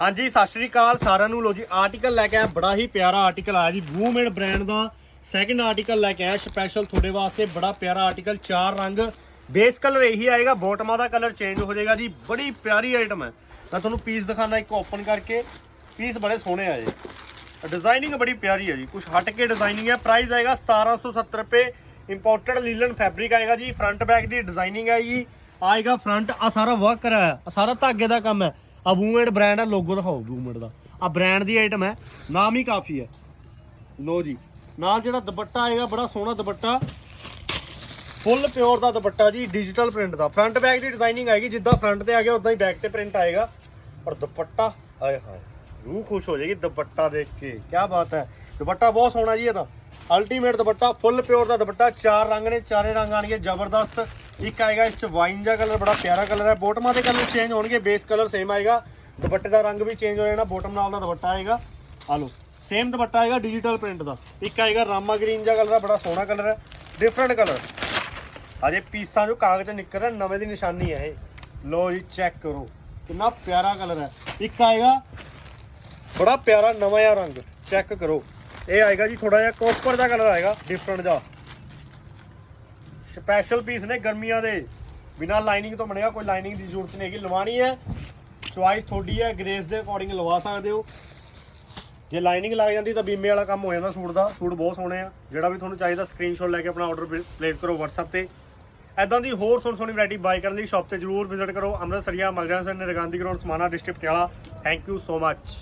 ਹਾਂਜੀ, ਸਤਿ ਸ਼੍ਰੀ ਅਕਾਲ ਸਾਰਿਆਂ ਨੂੰ। ਲੋ ਜੀ ਆਰਟੀਕਲ ਲੈ ਕੇ ਆਇਆ, ਬੜਾ ਹੀ ਪਿਆਰਾ ਆਰਟੀਕਲ ਆਇਆ ਜੀ। ਵੂਮਨ ਬ੍ਰਾਂਡ ਦਾ ਸੈਕਿੰਡ ਆਰਟੀਕਲ ਲੈ ਕੇ ਆਇਆ ਸਪੈਸ਼ਲ ਤੁਹਾਡੇ ਵਾਸਤੇ, ਬੜਾ ਪਿਆਰਾ ਆਰਟੀਕਲ ਚਾਰ ਰੰਗ। ਬੇਸ ਕਲਰ ਇਹੀ ਆਏਗਾ ਬੋਟਮਾਂ ਦਾ ਕਲਰ ਚੇਂਜ ਹੋ ਜਾਏਗਾ ਜੀ। ਬੜੀ ਪਿਆਰੀ ਆਈਟਮ ਹੈ। ਮੈਂ ਤੁਹਾਨੂੰ ਪੀਸ ਦਿਖਾਣਾ ਇੱਕ ਓਪਨ ਕਰਕੇ। ਪੀਸ ਬੜੇ ਸੋਹਣੇ ਆਏ ਡਿਜ਼ਾਈਨਿੰਗ ਬੜੀ ਪਿਆਰੀ ਹੈ ਜੀ। ਕੁਝ ਹਟ ਕੇ ਡਿਜ਼ਾਈਨਿੰਗ ਹੈ। ਪ੍ਰਾਈਸ ਆਏਗਾ 1770 ਰੁਪਏ। ਇੰਪੋਰਟਡ ਲੀਲਨ ਫੈਬਰਿਕ ਆਏਗਾ ਜੀ। ਫਰੰਟ ਬੈਕ ਦੀ ਡਿਜ਼ਾਈਨਿੰਗ ਹੈ ਜੀ। ਆਏਗਾ ਫਰੰਟ ਆ ਸਾਰਾ ਵਰਕ ਕਰਾਇਆ ਸਾਰਾ ਧਾਗੇ ਦਾ ਕੰਮ ਹੈ। ਆ ਵੂਮੈਂਟ ਬ੍ਰਾਂਡ ਹੈ ਲੋਗੋ ਦਿਖਾਓ ਵੂਮੈਂਟ ਦਾ। ਆ ਬ੍ਰਾਂਡ ਦੀ ਆਈਟਮ ਹੈ, ਨਾਮ ਹੀ ਕਾਫੀ ਹੈ। ਲੋ ਜੀ, ਨਾਲ ਜਿਹੜਾ ਦੁਪੱਟਾ ਆਏਗਾ, ਬੜਾ ਸੋਹਣਾ ਦੁਪੱਟਾ। ਫੁੱਲ ਪਿਓਰ ਦਾ ਦੁਪੱਟਾ ਜੀ ਡਿਜੀਟਲ ਪ੍ਰਿੰਟ ਦਾ। ਫਰੰਟ ਬੈਕ ਦੀ ਡਿਜ਼ਾਈਨਿੰਗ ਆਏਗੀ, ਜਿੱਦਾਂ ਫਰੰਟ ਤੇ ਆ ਗਿਆ ਉਦਾਂ ਹੀ ਬੈਕ ਤੇ ਪ੍ਰਿੰਟ ਆਏਗਾ। ਔਰ ਦੁਪੱਟਾ, ਆਏ ਹਾਏ, ਰੂਹ ਖੁਸ਼ ਹੋ ਜਾਏਗੀ ਦੁਪੱਟਾ ਦੇਖ ਕੇ। ਕੀ ਬਾਤ ਹੈ। ਦੁਪੱਟਾ ਬਹੁਤ ਸੋਹਣਾ ਜੀ ਇਹਦਾ ਅਲਟੀਮੇਟ ਦੁਪੱਟਾ ਫੁੱਲ ਪਿਓਰ ਦਾ ਦੁਪੱਟਾ, ਚਾਰ ਰੰਗ ਨੇ, ਚਾਰੇ ਰੰਗ ਆਣਗੇ, ਜ਼ਬਰਦਸਤ। ਇੱਕ ਆਏਗਾ, ਇਸ ਚ ਵਾਈਨ ਜਿਹਾ ਕਲਰ ਬੜਾ ਪਿਆਰਾ ਕਲਰ ਹੈ। ਬੋਟਮਾਂ ਦੇ ਕਲਰ ਚੇਂਜ ਹੋਣਗੇ ਬੇਸ ਕਲਰ ਸੇਮ ਆਏਗਾ। ਦੁਪੱਟੇ ਦਾ ਰੰਗ ਵੀ ਚੇਂਜ ਹੋ ਜਾਣਾ ਬੋਟਮ ਨਾਲ ਦਾ ਦੁਪੱਟਾ ਆਏਗਾ। ਆ ਲਓ ਸੇਮ ਦੁਪੱਟਾ ਆਏਗਾ ਡਿਜੀਟਲ ਪ੍ਰਿੰਟ ਦਾ। ਇੱਕ ਆਏਗਾ ਰਾਮਾ ਗ੍ਰੀਨ ਜਿਹਾ ਕਲਰ ਹੈ, ਬੜਾ ਸੋਹਣਾ ਕਲਰ ਹੈ। ਡਿਫਰੈਂਟ ਕਲਰ ਅਜੇ ਪੀਸਾਂ ਜੋ ਕਾਗਜ਼ ਨਿਕਲ ਰਿਹਾ, ਨਵੇਂ ਦੀ ਨਿਸ਼ਾਨੀ ਹੈ ਇਹ। ਲੋ ਜੀ ਚੈੱਕ ਕਰੋ। ਕਿੰਨਾ ਪਿਆਰਾ ਕਲਰ ਹੈ। ਇੱਕ ਆਏਗਾ, ਬੜਾ ਪਿਆਰਾ ਨਵਾਂ ਜਿਹਾ ਰੰਗ। ਚੈੱਕ ਕਰੋ। ਇਹ ਆਏਗਾ ਜੀ ਥੋੜਾ ਜਿਹਾ ਕੋਪਰ ਦਾ ਕਲਰ ਆਏਗਾ ਡਿਫਰੈਂਟ ਜਿਹਾ। ਸਪੈਸ਼ਲ ਪੀਸ ਨੇ ਗਰਮੀਆਂ ਦੇ। ਬਿਨਾ ਲਾਈਨਿੰਗ ਤੋਂ ਬਣੇਗਾ ਕੋਈ ਲਾਈਨਿੰਗ ਦੀ ਜ਼ਰੂਰਤ ਨਹੀਂ ਹੈਗੀ ਲਵਾਣੀ ਹੈ। ਚੁਆਇਸ ਤੁਹਾਡੀ ਹੈ ਗ੍ਰੇਸ ਦੇ ਅਕੋਰਡਿੰਗ ਲਵਾ ਸਕਦੇ ਹੋ। ਜੇ ਲਾਈਨਿੰਗ ਲੱਗ ਜਾਂਦੀ ਤਾਂ ਬੀਮੇ ਵਾਲਾ ਕੰਮ ਹੋ ਜਾਂਦਾ ਸੂਟ ਦਾ। ਸੂਟ ਬਹੁਤ ਸੋਹਣੇ ਆ। ਜਿਹੜਾ ਵੀ ਤੁਹਾਨੂੰ ਚਾਹੀਦਾ ਸਕਰੀਨਸ਼ਾਟ ਲੈ ਕੇ ਆਪਣਾ ਆਰਡਰ ਪਲੇਸ ਕਰੋ WhatsApp ਤੇ। ਐਦਾਂ ਦੀ ਹੋਰ ਸੋਹਣੀ ਸੋਹਣੀ ਵੈਰਾਈਟੀ ਬਾਈ ਕਰਨ ਲਈ ਸ਼ਾਪ ਤੇ ਜਰੂਰ ਵਿਜ਼ਿਟ ਕਰੋ। ਅੰਮ੍ਰਿਤਸਰੀਆ, ਮਲਜਾਨ ਸਰ ਨੇ ਰਗਾਂਦੀ ground Samana district Patiala. Thank you so much